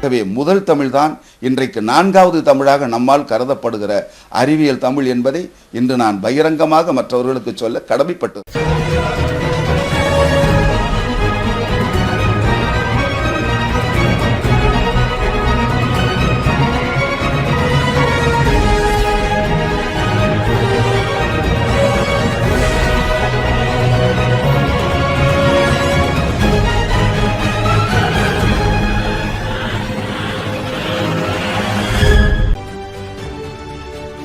ஆகவே முதல் தமிழ்தான் இன்றைக்கு நான்காவது தமிழாக நம்மால் கருதப்படுகிற அறிவியல் தமிழ் என்பதை இன்று நான் பகிரங்கமாக மற்றவர்களுக்கு சொல்ல கடமைப்பட்டு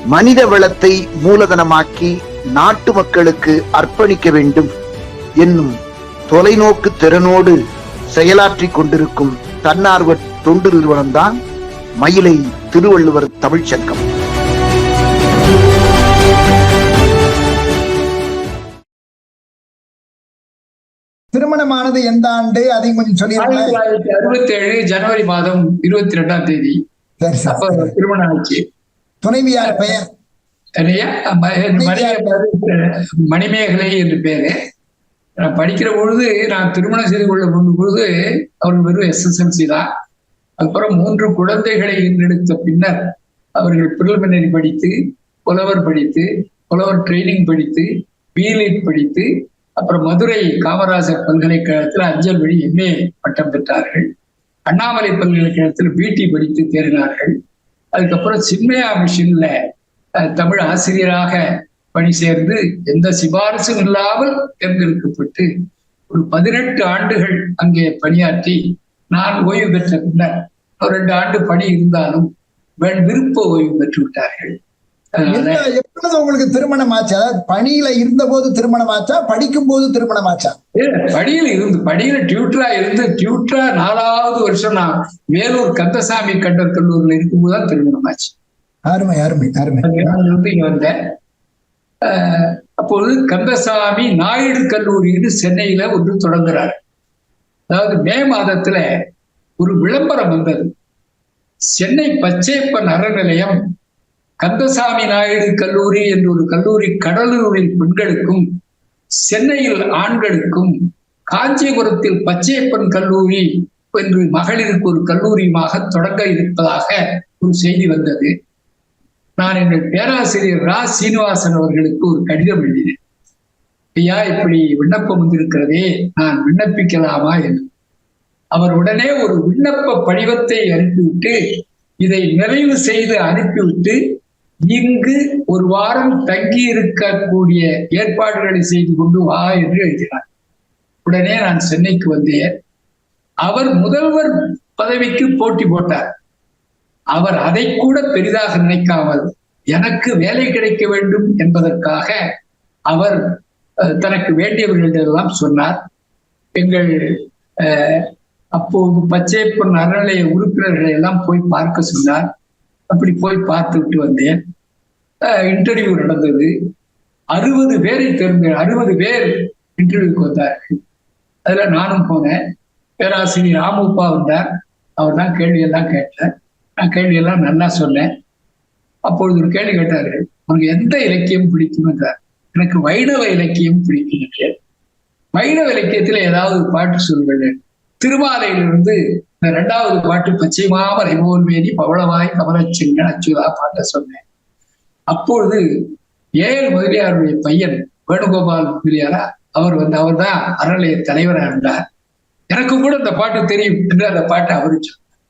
மனித வளத்தை மூலதனமாக்கி நாட்டு மக்களுக்கு அர்ப்பணிக்க வேண்டும் என்னும் தொலைநோக்கு திறனோடு செயலாற்றிக் கொண்டிருக்கும் தன்னார்வ தொண்டு நிறுவனம்தான் மயிலை திருவள்ளுவர் தமிழ்ச் சங்கம் திருமணமானது எந்த ஆண்டு? அதையும் கொஞ்சம் தொள்ளாயிரத்தி அறுபத்தி ஏழு ஜனவரி மாதம் இருபத்தி ரெண்டாம் தேதி. திருமணம் ஆச்சு. துணைவியார் பெயர்? மணிமேகலை என்று பேரு. நான் படிக்கிற பொழுது நான் திருமணம் செய்து கொள்ள முன் பொழுது அவர்கள் வெறும் எஸ்எஸ்எல்சி தான். அப்புறம் மூன்று குழந்தைகளை ஈன்றெடுத்த பின்னர் அவர்கள் பிரிலிமினரி படித்து புலவர் படித்து புலவர் ட்ரைனிங் படித்து பிஎல்இட் படித்து அப்புறம் மதுரை காமராஜர் பல்கலைக்கழகத்தில் அஞ்சல் வழி எம்ஏ பட்டம் பெற்றார்கள். அண்ணாமலை பல்கலைக்கழகத்தில் பிடி படித்து தேறினார்கள். அதுக்கப்புறம் சின்மயா மிஷின்ல தமிழ் ஆசிரியராக பணி சேர்ந்து எந்த சிபாரிசும் இல்லாமல் தேர்ந்தெடுக்கப்பட்டு ஒரு பதினெட்டு ஆண்டுகள் அங்கே பணியாற்றி நான் ஓய்வு பெற்ற பின்னர் ஒரு ரெண்டு ஆண்டு பணி இருந்தாலும் விருப்ப ஓய்வு பெற்று விட்டார்கள் எப்பொழுது உங்களுக்கு திருமணம் ஆச்சு அதாவது பணியில இருந்த போது திருமணம் ஆச்சா படிக்கும் போது திருமணம் ஆச்சா படியில இருந்து படியில டியூட்டரா இருந்து டியூட்டரா நாலாவது வருஷம் நான் வேலூர் கந்தசாமி கண்டர் கல்லூரியில் இருக்கும்போது தான் திருமணம் ஆச்சு அருமை அருமை. அருமை வந்து இங்க வந்தேன். அப்போது கந்தசாமி நாயுடு கல்லூரின்னு சென்னையில ஒன்று தொடங்குறார். அதாவது மே மாதத்துல ஒரு விளம்பரம் வந்தது. சென்னை பச்சையப்பன் அறநிலையம் கந்தசாமி நாயுடு கல்லூரி என்ற ஒரு கல்லூரி கடலூரில் பெண்களுக்கும் சென்னையில் ஆண்களுக்கும் காஞ்சிபுரத்தில் பச்சையப்பன் கல்லூரி என்று மகளிருக்கு ஒரு கல்லூரியுமாக தொடங்க இருப்பதாக ஒரு செய்தி வந்தது. நான் எங்கள் பேராசிரியர் ரா. சீனிவாசன் அவர்களுக்கு ஒரு கடிதம் எழுதினேன். ஐயா இப்படி விண்ணப்பம் வந்திருக்கிறதே நான் விண்ணப்பிக்கலாமா என்று. அவர் உடனே ஒரு விண்ணப்ப படிவத்தை அனுப்பிவிட்டு இதை நிறைவு செய்து அனுப்பிவிட்டு இங்கு ஒரு வாரம் தங்கி இருக்கக்கூடிய ஏற்பாடுகளை செய்து கொண்டு வா என்று எழுதினார். உடனே நான் சென்னைக்கு வந்தேன். அவர் முதல்வர் பதவிக்கு போட்டி போட்டார். அவர் அதை கூட பெரிதாக நினைக்காமல் எனக்கு வேலை கிடைக்க வேண்டும் என்பதற்காக அவர் அஹ், தனக்கு வேண்டியவர்களிடெல்லாம் சொன்னார். எங்கள் அஹ், அப்போது பச்சைப்பன் அறநிலைய உறுப்பினர்களை எல்லாம் போய் பார்க்க சொன்னார். அப்படி போய் பார்த்து விட்டு வந்தேன் இன்டர்வியூ நடந்தது. அறுபது பேரை தெரிந்த அறுபது பேர் இன்டர்வியூக்கு வந்தார்கள். அதுல நானும் போனேன். பேராசிரியர் ராமுப்பா வந்தார். அவர் தான் கேள்வி எல்லாம் கேட்டார். நான் கேள்வி எல்லாம் நல்லா சொன்னேன். அப்பொழுது ஒரு கேள்வி கேட்டாரு உனக்கு எந்த இலக்கியம் பிடிக்கும்? என்றார். எனக்கு வைணவ இலக்கியம் பிடிக்கும் என்றேன். வைணவ இலக்கியத்துல ஏதாவது பாட்டு சொல்லுங்கள். திருமாலையிலிருந்து இந்த பாட்டு பச்சை மாமரை மேனி பவளவாய் கமலச்சிங்கன் அச்சுதா பாட்ட சொன்னேன். அப்பொழுது ஏஎல் முதலியாருடைய பையன் வேணுகோபால் முதலியாரா? அவர் வந்து அவர் தான் அறநிலைய தலைவராக இருந்தார். எனக்கு கூட இந்த பாட்டு தெரியும் என்று அந்த பாட்டை அவரு சொன்னார்.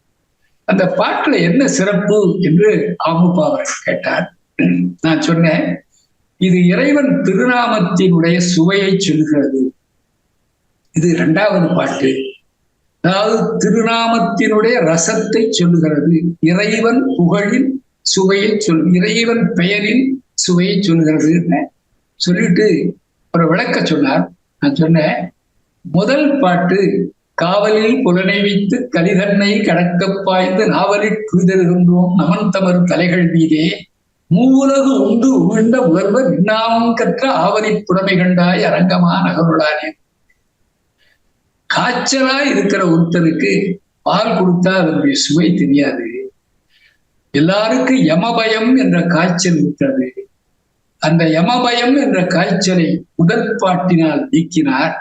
அந்த பாட்டுல என்ன சிறப்பு என்று அமுப்பா அவர் கேட்டார். நான் சொன்னேன் இது இறைவன் திருநாமத்தினுடைய சுவையை சொல்கிறது. இது இரண்டாவது பாட்டு. அதாவது திருநாமத்தினுடைய ரசத்தை சொல்லுகிறது. இறைவன் புகழின் சுவையை சொல் இறைவன் பெயரின் சுவையை சொல்லுகிறது சொல்லிட்டு ஒரு விளக்க சொன்னார். நான் சொன்னேன் முதல் பாட்டு காவலில் புலனை வைத்து கலிதன்னை கடக்க பாய்ந்து நாவலில் புரிதருகின்றோம் நமன் தமர் தலைகள் மீதே. மூவுலகு உண்டு உமிழ்ந்த முதல்வர் இன்னாமும் கற்ற ஆவலி புடமை கண்டாய் அரங்கமா நகருளானே. காய்ச்சலா இருக்கிற ஒருத்தருக்கு பால் கொடுத்தா அதனுடைய சுவை தெரியாது. எல்லாருக்கும் யமபயம் என்ற காய்ச்சல் இருக்கிறது அந்த யமபயம் என்ற காய்ச்சலை முதல் பாட்டினால் நீக்கினார்.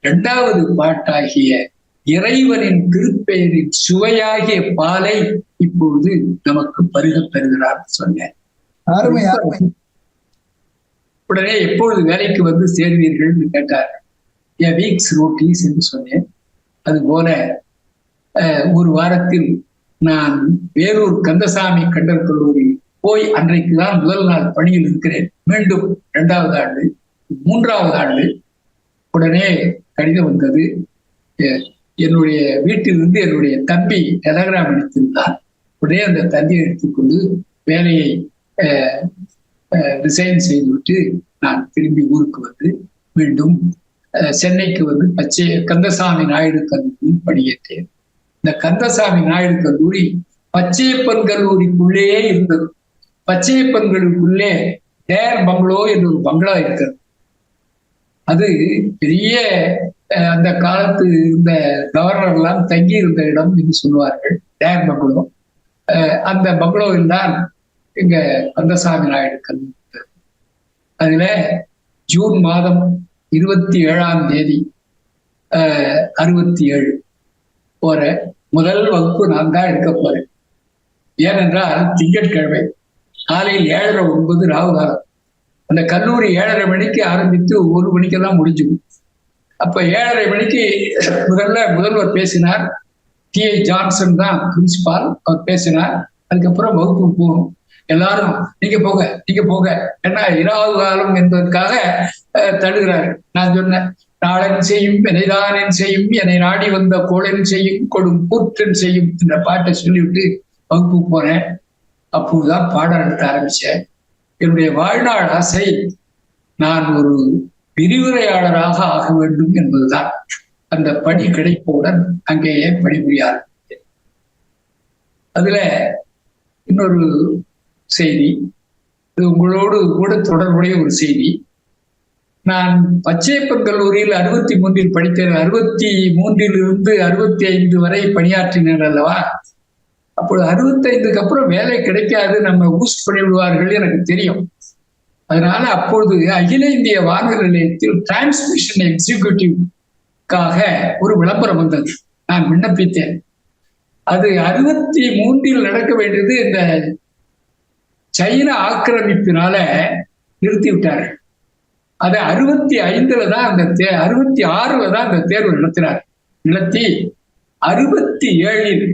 இரண்டாவது பாட்டாகிய இறைவனின் திருப்பெயரின் சுவையாகிய பாலை இப்பொழுது நமக்கு பருகப் பெறுகிறார் சொன்னேன் உடனே எப்பொழுது வேலைக்கு வந்து சேர்வீர்கள் கேட்டார். எ வீக்ஸ் நோட்டீஸ் என்று சொன்னேன். அதுபோல ஒரு வாரத்தில் நான் வேலூர் கந்தசாமி கண்டர் கல்லூரி போய் அன்றைக்கு தான் முதல் நாள் பணியில் இருக்கிறேன். மீண்டும் இரண்டாவது ஆண்டு மூன்றாவது ஆண்டு உடனே கடிதம் வந்தது. என்னுடைய வீட்டிலிருந்து என்னுடைய தம்பி டெலகிராம் எடுத்திருந்தார் உடனே அந்த தந்தியை எடுத்துக்கொண்டு வேலையை ரிசைன் செய்துவிட்டு நான் திரும்பி ஊருக்கு வந்து மீண்டும் சென்னைக்கு வந்து பச்சை கந்தசாமி நாயுடு கல்லூரி படியேற்றேன் இந்த கந்தசாமி நாயுடு கல்லூரி பச்சையப்பன் கல்லூரிக்குள்ளேயே இருந்தது. பச்சையப்பன் கல்லூரிக்குள்ளே டேர் பங்களோ என்று ஒரு பங்களா இருக்கிறது. அது பெரிய அஹ், அந்த காலத்து இருந்த கவர்னர் எல்லாம் தங்கி இருந்த இடம் என்று சொல்லுவார்கள். டேர் பங்களோ. அஹ், அந்த பங்களோவில் தான் இங்க கந்தசாமி நாயுடு கல்லூரி அதுல ஜூன் மாதம் இருபத்தி ஏழாம் தேதி அஹ், அறுபத்தி ஏழு போற முதல் வகுப்பு நான் தான் எடுக்க போறேன். ஏனென்றால் திங்கட்கிழமை காலையில் ஏழரை ஒன்பது ராகுகாலம். அந்த கல்லூரி ஏழரை மணிக்கு ஆரம்பித்து ஒரு மணிக்கெல்லாம் முடிஞ்சுக்கும் அப்ப ஏழரை மணிக்கு முதல்ல முதல்வர் பேசினார். டி. ஐ. ஜான்சன் தான் பிரின்சிபால். அவர் பேசினார். அதுக்கப்புறம் வகுப்பு போகணும். எல்லாரும் நீங்க போக நீங்க போக ஏன்னா இரவு காலம் என்பதற்காக அஹ், நான் சொன்னேன் நாளன் செய்யும் வினைதானன் செய்யும் என்னை நாடி வந்த கோளன் செய்யும் கொடும் கூற்றன் செய்யும் என்ற பாட்டை சொல்லிவிட்டு வகுப்பு போனேன். அப்போதுதான் பாடம் நடத்த ஆரம்பிச்சேன். என்னுடைய வாழ்நாள் ஆசை நான் ஒரு விரிவுரையாளராக ஆக வேண்டும் என்பதுதான். அந்த பணி கிடைப்பவுடன் அங்கேயே பணிபுரிய ஆரம்பித்தேன் அதுல இன்னொரு செய்தி. இது உங்களோடு கூட தொடர்புடைய ஒரு செய்தி. நான் பச்சையப்பன் கல்லூரியில் அறுபத்தி மூன்றில் படித்தேன். அறுபத்தி மூன்றிலிருந்து அறுபத்தி ஐந்து வரை பணியாற்றினேன் அல்லவா? அப்போது அறுபத்தைந்துக்கு அப்புறம் வேலை கிடைக்காது. நம்ம ஊஸ்ட் பண்ணிவிடுவார்கள் எனக்கு தெரியும். அதனால அப்பொழுது அகில இந்திய வானொலி நிலையத்தில் டிரான்ஸ்மிஷன் எக்ஸிகியூட்டிவ்காக ஒரு விளம்பரம் வந்தது. நான் விண்ணப்பித்தேன். அது அறுபத்தி மூன்றில் நடக்க வேண்டியது இந்த சைன ஆக்கிரமிப்பினால நிறுத்தி விட்டார்கள் அதை அறுபத்தி ஐந்துல தான் அந்த தே அறுபத்தி ஆறுல தான் அந்த தேர்வு நடத்தினார். நடத்தி அறுபத்தி ஏழில்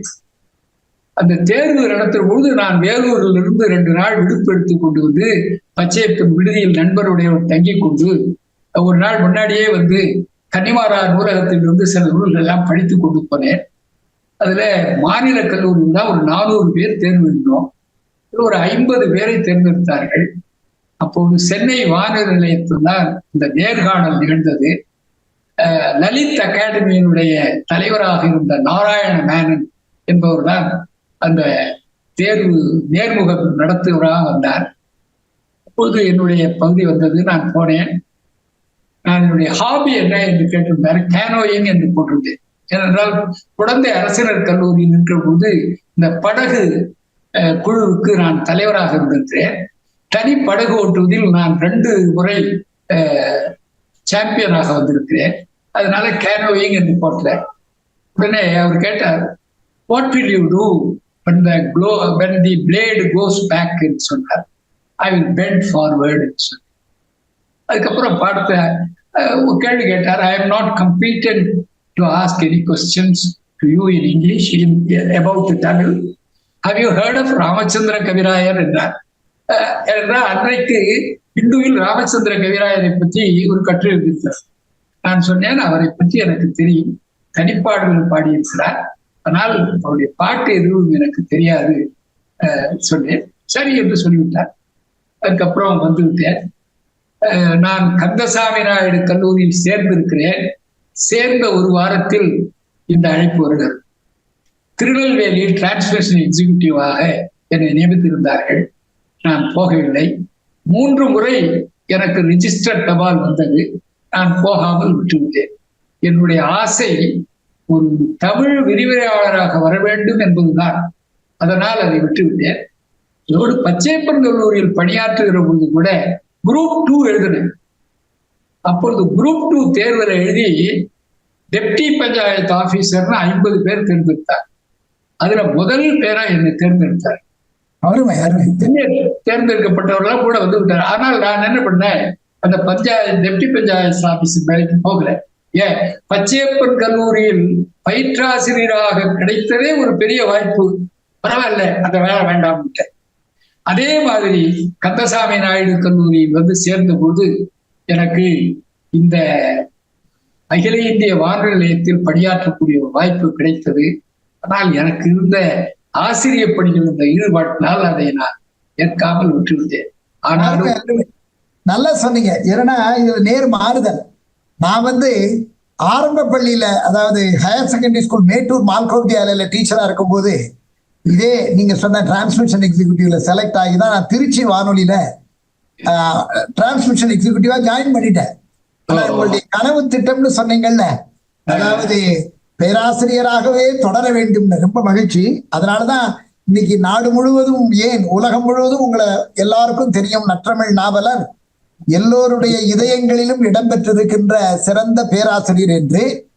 அந்த தேர்வு நடத்தும் பொழுது நான் வேலூரில் இருந்து ரெண்டு நாள் விடுப்பு எடுத்து கொண்டு வந்து பச்சையப்பன் விடுதியில் நண்பருடைய தங்கி கொண்டு ஒரு நாள் முன்னாடியே வந்து கன்னிமாரா நூலகத்தில் இருந்து சில நூல்கள் எல்லாம் படித்து கொண்டு போனேன். அதுல மாநில கல்லூரியில் தான் ஒரு நானூறு பேர் தேர்வு இருந்தோம். ஒரு ஐம்பது பேரை தேர்ந்தெடுத்தார்கள். அப்போது சென்னை வானொலி நிலையத்தில் தான் இந்த நேர்காணல் நிகழ்ந்தது. லலித் அகாடமியினுடைய தலைவராக இருந்த நாராயண மேனன் என்பவர் தான் அந்த தேர்வு நேர்முகம் நடத்துவராக வந்தார். அப்போது என்னுடைய பகுதி வந்தது நான் போனேன். நான் என்னுடைய ஹாபி என்ன என்று கேட்டிருந்தார் கேனோயிங் என்று போட்டிருந்தேன். ஏனென்றால் குழந்தை அரசினர் கல்லூரி நின்ற போது இந்த படகு குழுவுக்கு நான் தலைவராக இருந்திருக்கிறேன். தனி படகு ஓட்டுவதில் நான் ரெண்டு முறை சாம்பியனாக வந்திருக்கிறேன். அதனால கேனோயிங் என்று போட்டேன் உடனே அவர் கேட்டார் what will you do when the glow when the blade goes back? என்று சொன்னார். ஐ வில் பெண்ட் ஃபார்வேர்டு சொன்னார். அதுக்கப்புறம் பார்த்த கேள்வி கேட்டார் I am not competent to ask any questions to you in English in about Tamil how you heard of Ramachandra Kavirayar என்றார் என்றால் அன்றைக்கு இந்துவில் ராமச்சந்திர கவிராயரை பற்றி ஒரு கட்டுரை எழுதியிருந்தார் நான் சொன்னேன் அவரை பற்றி எனக்கு தெரியும். தனிப்பாடல்கள் பாடியிருக்கிறார். ஆனால் அவருடைய பாட்டு எதுவும் எனக்கு தெரியாது சொன்னேன். சரி என்று சொல்லிவிட்டார். அதுக்கப்புறம் வந்து விட்டேன் நான் கந்தசாமி நாயுடு கல்லூரியில் சேர்ந்திருக்கிறேன். சேர்ந்த ஒரு வாரத்தில் இந்த அழைப்பு வருகிறது. திருநெல்வேலி டிரான்ஸ்லேஷன் எக்ஸிகியூட்டிவாக என்னை நியமித்திருந்தார்கள். நான் போகவில்லை. மூன்று முறை எனக்கு ரிஜிஸ்டர் தபால் வந்தது. நான் போகாமல் விட்டுவிட்டேன். என்னுடைய ஆசை ஒரு தமிழ் விரிவுரையாளராக வர வேண்டும் என்பதுதான். அதனால் அதை விட்டுவிட்டேன். இதோடு பச்சைப்பன் கல்லூரியில் பணியாற்றுகிற பொழுது கூட குரூப் டூ எழுதினேன். அப்பொழுது குரூப் டூ தேர்வில் எழுதி டெப்டி பஞ்சாயத்து ஆபீசர்னு ஐம்பது பேர் தேர்ந்தெடுத்தார். அதுல முதல் பேரா என்னை தேர்ந்தெடுத்தார். அருமை அருமை. தேர்ந்தெடுக்கப்பட்டவர்களாம் கூட வந்து விட்டார். ஆனால் நான் என்ன பண்ணேன்? அந்த பஞ்சாயத்து டெப்டி பஞ்சாயத்து ஆபீஸ் வேலைக்கு போகல. ஏன்? பச்சையப்பன் கல்லூரியில் பயிற்றாசிரியராக கிடைத்ததே ஒரு பெரிய வாய்ப்பு. பரவாயில்ல அந்த வேலை வேண்டாம் அதே மாதிரி கந்தசாமி நாயுடு கல்லூரியில் வந்து சேர்ந்த போது எனக்கு இந்த அகில இந்திய வானொலி நிலையத்தில் பணியாற்றக்கூடிய ஒரு வாய்ப்பு கிடைத்தது. ஆனால் எனக்கு இருந்த ஆசிரியர் பணிகள் இந்த ஈடுபாட்டினால் அதை நான் ஏற்காமல் விட்டுவிட்டேன். ஆனாலும். நல்லா சொன்னீங்க. ஏன்னா இதுல நேர் மாறுதல். நான் வந்து ஆரம்ப பள்ளியில அதாவது higher secondary school Mettur Malco வித்யாலயில டீச்சரா இருக்கும்போது இதே நீங்க சொன்ன டிரான்ஸ்மிஷன் எக்ஸிகியூட்டிவ்ல செலக்ட் ஆகி தான் நான் திருச்சி வானொலியில டிரான்ஸ்மிஷன் எக்ஸிகியூட்டிவா ஜாயின் பண்ணிட்டேன். உங்களுடைய கனவு திட்டம்னு சொன்னீங்கல்ல அதாவது பேராசிரியராகவே தொடர வேண்டும் ரொம்ப மகிழ்ச்சி. அதனாலதான் இன்னைக்கு நாடு முழுவதும் ஏன் உலகம் முழுவதும் உங்களை எல்லாருக்கும் தெரியும் நற்றமிழ் நாவலர். எல்லோருடைய இதயங்களிலும் இடம்பெற்றிருக்கின்ற சிறந்த பேராசிரியர் என்று.